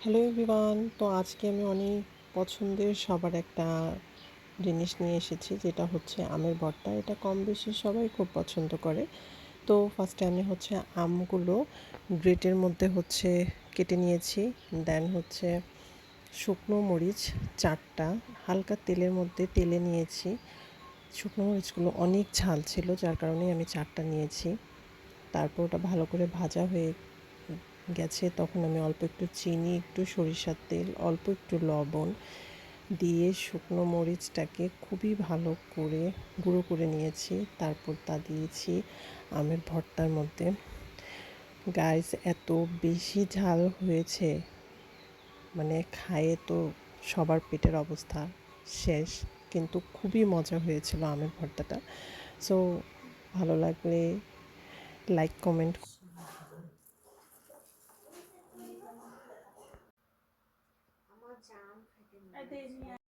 Hello everyone তো আজকে আমি অনেক পছন্দের সবার একটা জিনিস নিয়ে এসেছি, যেটা হচ্ছে আমের ভর্তা। এটা কম বেশি সবাই খুব পছন্দ করে। তো ফার্স্টে আমি হচ্ছে আমগুলো গ্রেটের মধ্যে হচ্ছে কেটে নিয়েছি। দেন হচ্ছে শুকনো মরিচ চারটা, হালকা তেলের মধ্যে তেলে নিয়েছি। শুকনো মরিচগুলো অনেক ঝাল ছিল, যার কারণে আমি চারটা নিয়েছি। তারপর ওটা ভালো করে ভাজা হয়ে গেছে, তখন আমি অল্প একটু চিনি, একটু সরিষার তেল, অল্প একটু লবণ দিয়ে শুকনো মরিচটাকে খুবই ভালো করে গুঁড়ো করে নিয়েছি। তারপর তা দিয়েছি আমের ভর্তার মধ্যে। গাইস, এত বেশি ঝাল হয়েছে মানে খায়ে তো সবার পেটের অবস্থা শেষ, কিন্তু খুবই মজা হয়েছিল আমের ভর্তাটা। সো ভালো লাগলে লাইক কমেন্ট আমার জাম খেতে মন